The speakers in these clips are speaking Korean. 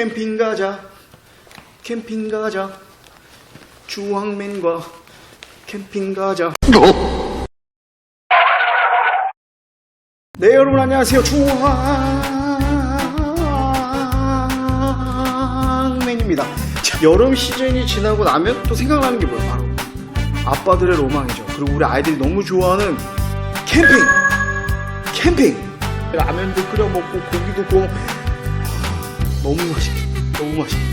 캠핑 가자. 캠핑 가자. 주황맨과 캠핑 가자. 네 여러분 안녕하세요. 주황맨입니다. 자, 여름 시즌이 지나고 나면 또 생각나는 게 뭐예요? 바로 아빠들의 로망이죠. 그리고 우리 아이들이 너무 좋아하는 캠핑! 캠핑! 라면도 끓여 먹고 고기도 구워 너무 맛있겠다. 너무 맛있겠다.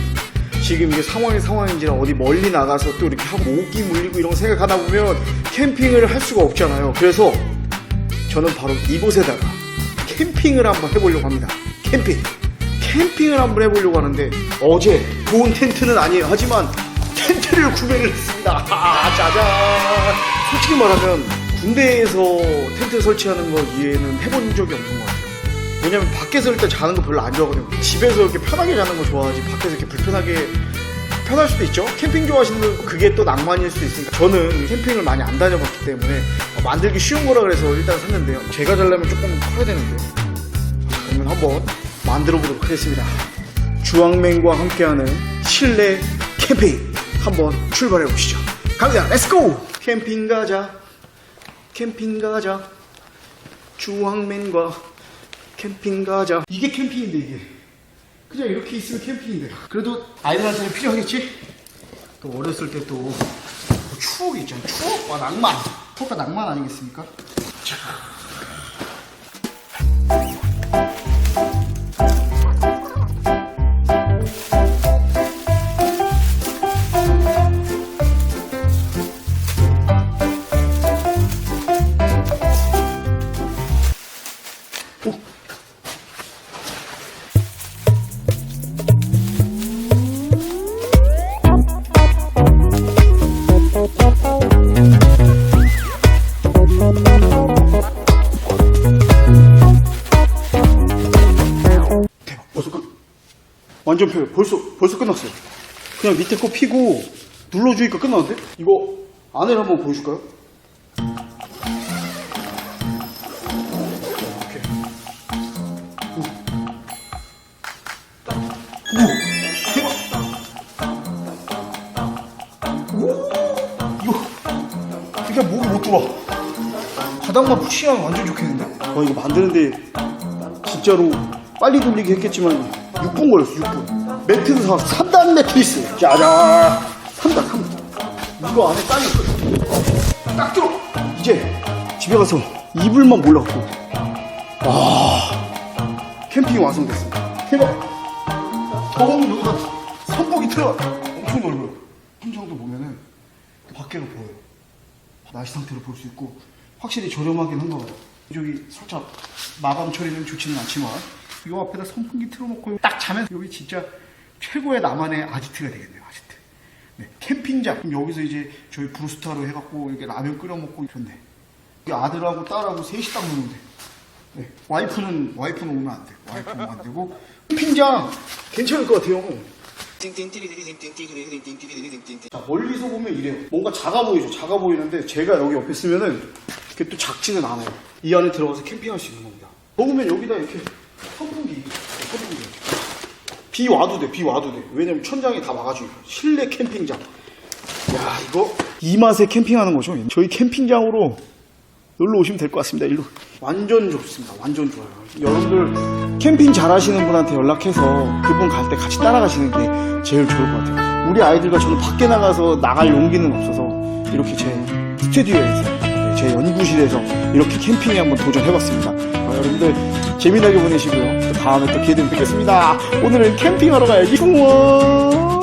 지금 이게 상황이 상황인지라 어디 멀리 나가서 또 이렇게 하고 모기 물리고 이런 거 생각하다 보면 캠핑을 할 수가 없잖아요. 그래서 저는 바로 이곳에다가 캠핑을 한번 해보려고 합니다. 캠핑. 캠핑을 한번 해보려고 하는데 어제 좋은 텐트는 아니에요. 하지만 텐트를 구매를 했습니다. 아, 짜잔. 솔직히 말하면 군대에서 텐트 설치하는 거 이외에는 해본 적이 없는 것 같아요. 왜냐면 밖에서 일단 자는 거 별로 안 좋아하거든요. 집에서 이렇게 편하게 자는 거 좋아하지 밖에서 이렇게 불편하게 편할 수도 있죠. 캠핑 좋아하시는 분 그게 또 낭만일 수도 있으니까 저는 캠핑을 많이 안 다녀봤기 때문에 어, 만들기 쉬운 거라 그래서 일단 샀는데요. 제가 자려면 조금 커야 되는데 자, 그러면 한번 만들어 보도록 하겠습니다. 주황맨과 함께하는 실내 캠핑 한번 출발해 보시죠. 갑니다. 렛츠고! 캠핑 가자. 캠핑 가자. 주황맨과 캠핑 가자. 이게 캠핑인데 이게. 그냥 이렇게 있으면 캠핑인데. 그래도 아이들한테는 필요하겠지? 또 어렸을 때 또 추억이 있잖아. 추억과 낭만. 추억과 낭만 아니겠습니까? 자. 완전 펴요 벌써 벌써 끝났어요 그냥 밑에 거 피고 눌러주니까 끝나는데 이거 안을 한번 보여줄까요? 이렇게 이거 이게 목이 못 들어와 바닥만 푸시하면 완전 좋겠는데? 와 이거 만드는데 진짜로 빨리 돌리기 했겠지만 6분 걸렸어 6분. 매트도 사왔어 3단 매트리스 짜잔. 3단 3단. 이거 안에 딱 있거든 딱 들어. 이제 집에 가서 이불만 몰라갖고. 와 캠핑이 완성됐습니다. 대박. 더우면 여기다 선풍기 틀어. 엄청 넓어요. 함정도 보면은 밖에로 보여요. 날씨 상태로 볼 수 있고 확실히 저렴하긴 한것 같아요. 여기 살짝 마감 처리는 좋지는 않지만 이 앞에다 선풍기 틀어놓고 딱 자면 여기 진짜 최고의 나만의 아지트가 되겠네요 아지트 네, 캠핑장 그럼 여기서 이제 저희 브루스타로 해갖고 이렇게 라면 끓여 먹고 좋네 아들하고 딸하고 셋이 딱 노는데 네, 와이프는 와이프는 오면 안 돼. 와이프는 안 되고 캠핑장 괜찮을 것 같아요. 자, 멀리서 보면 이래요. 뭔가 작아 보이죠. 작아 보이는데 제가 여기 옆에 쓰면은 이렇게 또 작지는 않아요. 이 안에 들어가서 캠핑할 수 있는 겁니다. 먹으면 여기다 이렇게 선풍기, 선풍기. 비 와도 돼, 비 와도 돼. 왜냐면 천장이 다 막아주니까. 실내 캠핑장. 야, 이거 이 맛에 캠핑하는 거죠. 저희 캠핑장으로 놀러 오시면 될 것 같습니다. 일로. 완전 좋습니다. 완전 좋아요. 여러분들 캠핑 잘하시는 분한테 연락해서 그분 갈 때 같이 따라가시는 게 제일 좋을 것 같아요. 우리 아이들과 저는 밖에 나가서 나갈 용기는 없어서 이렇게 제 스튜디오에서 네, 제 연구실에서 이렇게 캠핑에 한번 도전해봤습니다. 어, 여러분들 재미나게 보내시고요. 또 다음에 또 기회 되면 뵙겠습니다. 오늘은 캠핑하러 가야지. 풍원